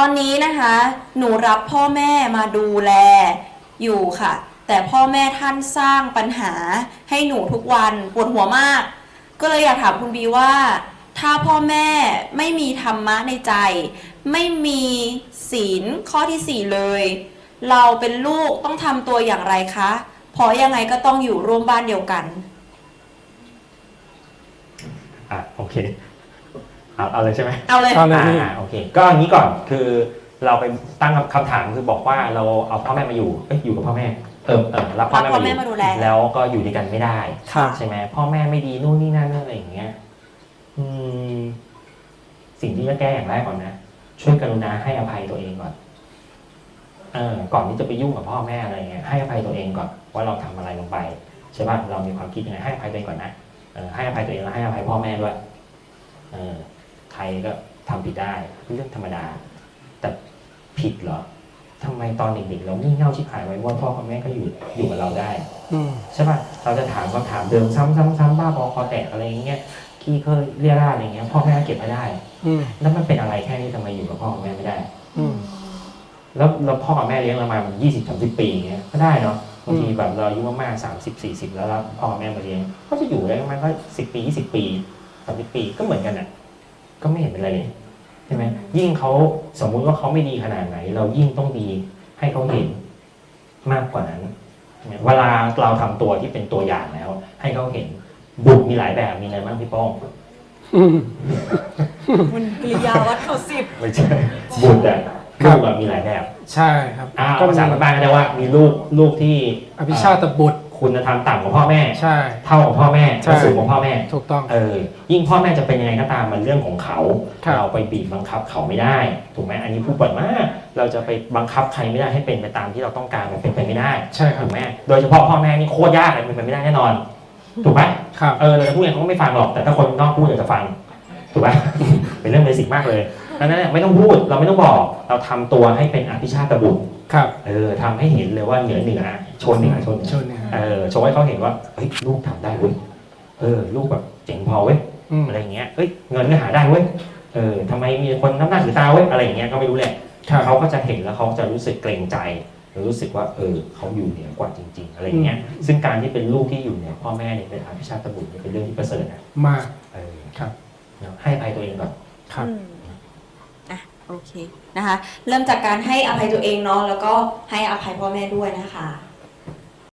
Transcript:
อนนี้นะคะ หนูรับพ่อแม่มาดูแลอยู่ค่ะ แต่พ่อแม่ท่านสร้างปัญหาให้หนูทุกวันปวดหัวมาก ก็เลยอยากถามคุณบีว่า ถ้าพ่อแม่ไม่มีธรรมะในใจ ไม่มีศีลข้อที่สี่เลย เราเป็นลูกต้องทำตัวอย่างไรคะเพราะยังไงก็ต้องอยู่ร่วมบ้านเดียวกันอะโอเค เอาเอาเลยใช่ไหมเอาเลยเอาเลยพี่ อ่าโอเค ก็อันนี้ก่อนคือเราไปตั้งคำถามคือบอกว่าเราเอาพ่อแม่มาอยู่เอ้ยอยู่กับพ่อแม่เออเออรับพ่อรับพ่อแม่แม่มามาดูอยู่แล แล้วก็อยู่ด้วยกันไม่ได้ ค่ะ ใช่ไหมพ่อแม่ไม่ดีนู่นนี่นั่นอะไรอย่างเงี้ยอืมสิ่งที่จะแก้อย่างแรกก่อนนะช่วยกรุณาให้อภัยตัวเองก่อนเออก่อนที่จะไปยุ่งกับพ่อแม่อะไรเงี้ยให้อภัยตัวเองก่อนว่าเราทำอะไรลงไปใช่ป่ะเรามีความคิดยังไงให้อภัยตัวเองก่อนนะเออให้อภัยตัวเองแล้วให้อภัยพ่อแม่ด้วยเออ ใครก็ทำผิดได้เป็นเรื่องธรรมดา แต่ผิดเหรอทำไมตอนเด็กๆเรางี่เง่าชิบหายไว้ว่าพ่อกับแม่ก็อยู่อยู่กับเราได้อืมใช่ป่ะเราจะถามคำถามเดิมซ้ำๆๆบ้าบอคอแตกอะไรอย่างเงี้ยขี้เคยเรียราดอะไรเงี้ยพ่อแม่ก็เก็บไม่ได้อืมแล้วมันเป็นอะไรแค่นี้ทำไมอยู่กับพ่อกับแม่ไม่ได้อืมแล้วแล้วพ่อกับแม่เลี้ยงเรามายี่สิบสามสิบปีอย่างเงี้ยก็ได้เนาะบางทีแบบเราอายุมากๆสามสิบสี่สิบแล้วรับพ่อกับแม่มาเลี้ยงก็จะอยู่ได้ประมาณก็สิบปียี่สิบปีสามสิบปีก็เหมือนกันอะ ก็ไม่เห็นเป็นไรเลยใช่ไหมยิ่งเขาสมมุติว่าเขาไม่ดีขนาดไหน เรายิ่งต้องดีให้เขาเห็นมากกว่านั้นเวลาเราทำตัวที่เป็นตัวอย่างแล้ว ให้เขาเห็นบุตรมีหลายแบบมีอะไรบ้างพี่โป้องอืมมันกริยาวัดเขาสิบไม่ใช่บุตรอะครัลูบกอะมีหลายแบบ ใช่ครับ อ่าก็ภาษาบ้านๆก็ได้ว่า มีลูกลูกที่อภิชาตบุตร คุณธรรมต่ำกว่าพ่อแม่ ใช่ เท่ากับพ่อแม่ใช่สูงกว่าพ่อแม่ ถูกต้อง เออ ยิ่งพ่อแม่จะเป็นยังไงก็ตามมันเรื่องของเขา ครับ เราไปบีบบังคับเขาไม่ได้ ถูกไหมอันนี้พูดบ่อยมาก เราจะไปบังคับใครไม่ได้ให้เป็นไปตามที่เราต้องการมันเป็นไปไม่ได้ ใช่ครัถูบกไหมโดยเฉพาะพ่อแม่นี่โคตรยากเลยเป็นไปไม่ได้แน่นอน ถูกไหมครับ เออเราจะพูดยังไงเขาก็ไม่ฟังหรอก แต่ถ้าคนนอกพูดอยากจะฟัง ถูกไหม เป็นเรื่องเบสิกมากเลยดังนั้นเนี่ยไม่ต้องพูดเราไม่ต้องบอกเราทำตัวให้เป็นอภิชาตบุตรครับเออทำให้เห็นเลยว่าเหนือเหนือชนเหนือชนเหนือชนเนี่ยเออโชว์ให้เขาเห็นว่าเฮ้ยลูกทำได้เว้ยเออลูกแบบเจ๋งพอเว้ย อืมอะไรอย่างเงี้ยเอ้ย เงินก็หาได้เว้ย เออทำไมมีคนน้ำหน้าถือตาเว้ย อะไรอย่างเงี้ย ก็ไม่รู้แหละ ครับ เขาก็จะเห็นแล้วเขาจะรู้สึกเกรงใจหรือรู้สึกว่า เออ เขาอยู่เหนือกว่าจริง ๆ อะไรอย่างเงี้ย ซึ่งการที่เป็นลูกที่อยู่เหนือพ่อแม่เนี่ยเป็นอภิชาตบุตรเนี่ยเป็นเรื่องที่ประเสริฐนะมากเออครับเนอะ ให้อภัยตัวเองก่อนครับอืมอะโอเคนะคะ เริ่มจากการให้อภัยตัวเองเนาะแล้วก็ให้อภัยพ่อแม่ด้วยนะคะ